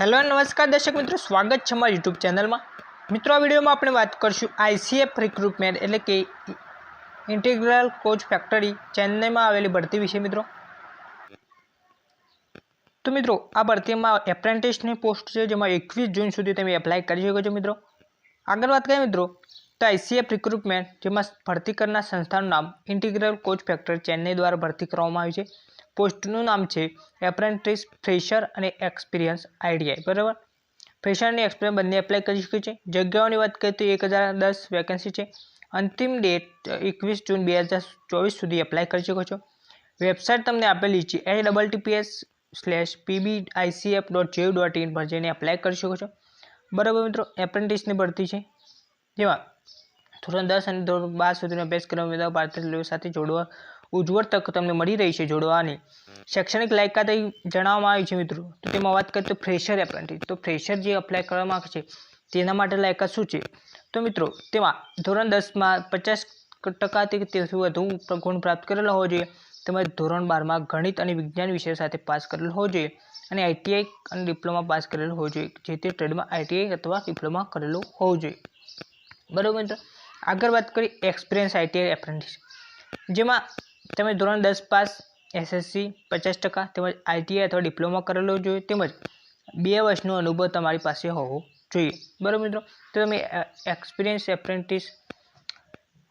Hello નમસ્કાર દર્શક મિત્રો, સ્વાગત છે મારી યુટ્યુબ ચેનલમાં. મિત્રો, આ વિડીયોમાં આપણે વાત કરીશું આઈસીએફ રિક્રુટમેન્ટ એટલે કે ઇન્ટિગ્રલ કોચ ફેક્ટરી ચેન્નઈમાં આવેલી ભરતી વિશે મિત્રો. તો મિત્રો, આ ભરતીમાં એપ્રેન્ટિસની પોસ્ટ છે, જેમાં એકવીસ જૂન સુધી તમે એપ્લાય કરી શકો છો મિત્રો. આગળ વાત કરીએ મિત્રો, તો આઈસીએફ રિક્રુટમેન્ટ જેમાં ભરતી કરનાર સંસ્થાનું નામ ઇન્ટિગ્રલ કોચ ફેક્ટરી ચેન્નઈ દ્વારા ભરતી કરવામાં આવી છે. પોસ્ટનું નામ છે એપ્રેન્ટિસ ફ્રેશર અને એક્સપિરિયન્સ આઈડીઆઈ, બરાબર? ફ્રેશર અને એક્સપિરિયન્સ બંને એપ્લાય કરી શકે છે. જગ્યાઓની વાત કરીએ તો એક હજાર દસ વેકેન્સી છે. અંતિમ ડેટ એકવીસ જૂન બે હજાર ચોવીસ સુધી એપ્લાય કરી શકો છો. વેબસાઇટ તમને આપેલી છે H double TPS slash PB ICF dot જેવ ડોટ ઇન પર જઈને એપ્લાય કરી શકો છો. બરાબર મિત્રો એપ્રેન્ટિસની ભરતી છે. જેમાં ધોરણ દસ અને ધોરણ બાર સુધીનો અભ્યાસ કરવા ઉમેદવાર ભારતીય સાથે જોડવા ઉજ્જવળ તક તમને મળી રહી છે જોડવાની. શૈક્ષણિક લાયકાત જણાવવામાં આવી છે મિત્રો. તો તેમાં વાત કરીએ તો ફ્રેશર એપ્રેન્ટિસ. તો ફ્રેશર જે એપ્લાય કરવા માંગે છે, તેના માટે લાયકાત શું છે? તો મિત્રો, તેમાં ધોરણ દસમાં પચાસ ટકાથી તેથી વધુ ગુણ પ્રાપ્ત કરેલા હોવો જોઈએ. તેમજ ધોરણ બારમાં ગણિત અને વિજ્ઞાન વિષય સાથે પાસ કરેલો હોવો જોઈએ. અને આઈટીઆઈ અને ડિપ્લોમા પાસ કરેલો હોવો જોઈએ. જે તે ટ્રેડમાં આઈટીઆઈ અથવા ડિપ્લોમા કરેલો હોવો જોઈએ. બરાબર મિત્રો, આગળ વાત કરી એક્સપિરિયન્સ આઈટીઆઈ એપ્રેન્ટિસ. જેમાં તમે ધોરણ દસ પાસ એસએસસી પચાસ ટકા તેમજ આઈટીઆઈ અથવા ડિપ્લોમા કરેલો જોઈએ તેમજ બે વર્ષનો અનુભવ તમારી પાસે હોવો જોઈએ. બરાબર મિત્રો? તો તમે એક્સપિરિયન્સ એપ્રેન્ટિસ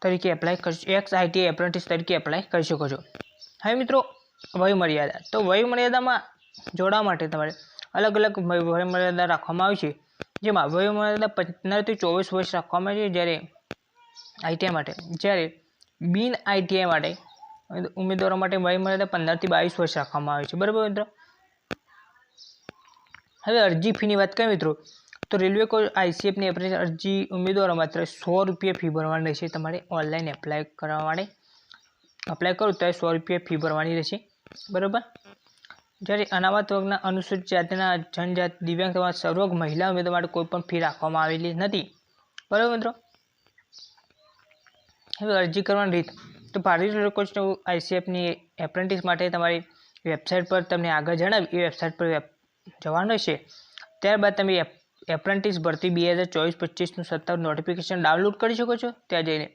તરીકે એપ્લાય કરી એક્સ આઈટીઆઈ એપ્રેન્ટિસ તરીકે એપ્લાય કરી શકો છો. હવે મિત્રો, વયમર્યાદા. તો વયમર્યાદામાં જોડવા માટે તમારે અલગ અલગ વયમર્યાદા રાખવામાં આવી છે. જેમાં વયમર્યાદા પંદરથી ચોવીસ વર્ષ રાખવામાં આવે છે જ્યારે આઈટીઆઈ માટે. જ્યારે બિન આઈટીઆઈ માટે ઉમેદવારો માટે વયમર્યાદા પંદરથી બાવીસ વર્ષ રાખવામાં આવે છે. બરાબર મિત્રો? હવે અરજી ફીની વાત કરીએ મિત્રો, તો રેલવે કોચ આઈસીએફની એપ્રેન્ટિસ અરજી ઉમેદવારો માત્ર સો રૂપિયા ફી ભરવાની રહેશે. તમારે ઓનલાઈન એપ્લાય કરવા માટે અપ્લાય કરો ત્યારે સો રૂપિયા ફી ભરવાની રહેશે. બરાબર? જ્યારે અનામત વર્ગના અનુસૂચિત જાતિના જનજાત દિવ્યાંગ તેમજ સર્વગ મહિલા ઉમેદવાર માટે કોઈ પણ ફી રાખવામાં આવેલી નથી. બરાબર મિત્રો? હવે અરજી કરવાની રીત તો ભારતીય રેલવે કોચનું આઈસીએફની એપ્રેન્ટિસ માટે તમારી વેબસાઇટ પર તમને આગળ જણાવી, એ વેબસાઇટ પર જવાનું છે ત્યારબાદ તમે એપ્રેન્ટિસ ભરતી બે હજાર ચોવીસ પચીસનું સત્તર નોટિફિકેશન ડાઉનલોડ કરી શકો છો ત્યાં જઈને.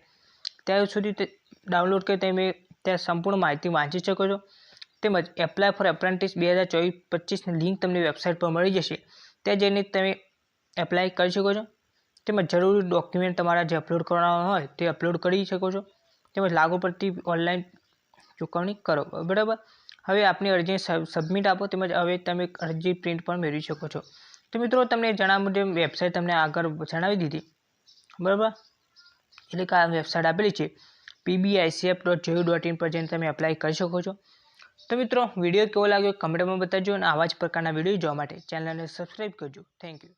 ત્યાં સુધી ડાઉનલોડ કરી તમે ત્યાં સંપૂર્ણ માહિતી વાંચી શકો છો. તેમજ એપ્લાય ફોર એપ્રેન્ટિસ બે હજાર ચોવીસ પચીસની લિંક તમને વેબસાઇટ પર મળી જશે. ત્યાં જઈને તમે એપ્લાય કરી શકો છો. તેમજ જરૂરી ડોક્યુમેન્ટ તમારા જે અપલોડ કરવાના હોય તે અપલોડ કરી શકો છો. તેમજ લાગુ પડતી ઓનલાઈન ચૂકવણી કરો, બરાબર? હવે આપની અરજી સબમિટ આપો, તેમજ હવે તમે અરજી પ્રિન્ટ પણ મેળવી શકો છો. તો મિત્રો, તમને જણાવ મુજબ વેબસાઇટ તમને આગળ જણાવી દીધી, બરાબર? એટલે કે આ વેબસાઇટ આપેલી છે PBICF dot JU dot in પર જઈને તમે એપ્લાય કરી શકો છો. તો મિત્રો, વીડિયો કેવો લાગ્યો? કમેન્ટમાં બતાવજો અને આવા જ પ્રકારના વીડિયો જોવા માટે ચેનલને સબસ્ક્રાઈબ કરજો. Thank you